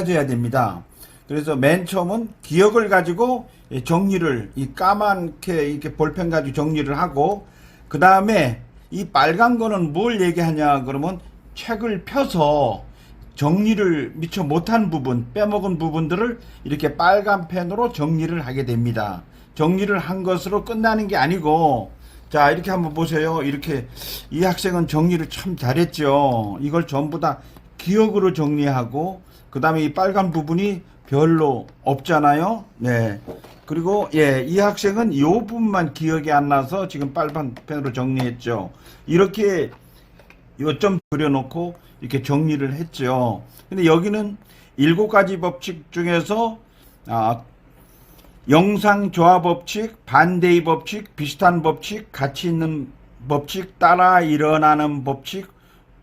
해줘야 됩니다. 그래서 맨 처음은 기억을 가지고 정리를 이 까맣게 이렇게 볼펜 가지고 정리를 하고 그 다음에 이 빨간 거는 뭘 얘기하냐 그러면 책을 펴서 정리를 미처 못한 부분 빼먹은 부분들을 이렇게 빨간 펜으로 정리를 하게 됩니다. 정리를 한 것으로 끝나는 게 아니고 자 이렇게 한번 보세요. 이렇게 이 학생은 정리를 참 잘했죠. 이걸 전부 다 기억으로 정리하고 그 다음에 이 빨간 부분이 별로 없잖아요. 네. 그리고 예, 이 학생은 요 부분만 기억이 안 나서 지금 빨간 펜으로 정리했죠. 이렇게 요점 그려놓고 이렇게 정리를 했죠. 근데 여기는 일곱 가지 법칙 중에서 아, 영상 조화 법칙, 반대의 법칙, 비슷한 법칙, 같이 있는 법칙, 따라 일어나는 법칙,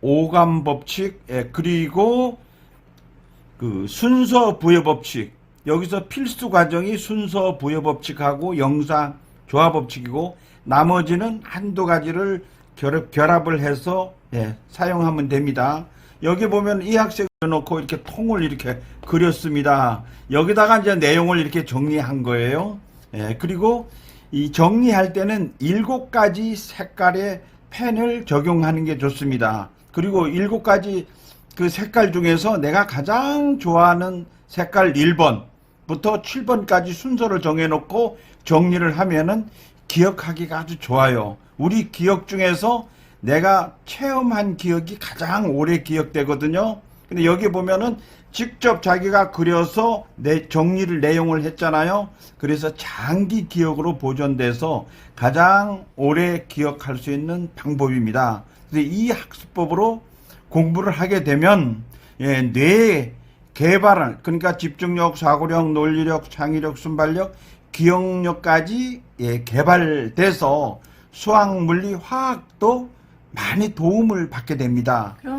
오감 법칙, 예, 그리고 그 순서 부여 법칙. 여기서 필수 과정이 순서 부여 법칙하고 영상 조화 법칙이고 나머지는 한두 가지를 결합, 결합을 해서 예, 사용하면 됩니다. 여기 보면 이 학생 놓고 이렇게 통을 이렇게 그렸습니다. 여기다가 이제 내용을 이렇게 정리한 거예요. 예, 그리고 이 정리할 때는 일곱 가지 색깔의 펜을 적용하는 게 좋습니다. 그리고 일곱 가지 그 색깔 중에서 내가 가장 좋아하는 색깔 1번부터 7번까지 순서를 정해놓고 정리를 하면은 기억하기가 아주 좋아요. 우리 기억 중에서 내가 체험한 기억이 가장 오래 기억되거든요. 근데 여기 보면은 직접 자기가 그려서 내 정리를 내용을 했잖아요. 그래서 장기 기억으로 보존돼서 가장 오래 기억할 수 있는 방법입니다. 그래서 이 학습법으로 공부를 하게 되면 예, 뇌 개발을 그러니까 집중력, 사고력, 논리력, 창의력, 순발력, 기억력까지 예, 개발돼서 수학, 물리, 화학도 많이 도움을 받게 됩니다. 그럼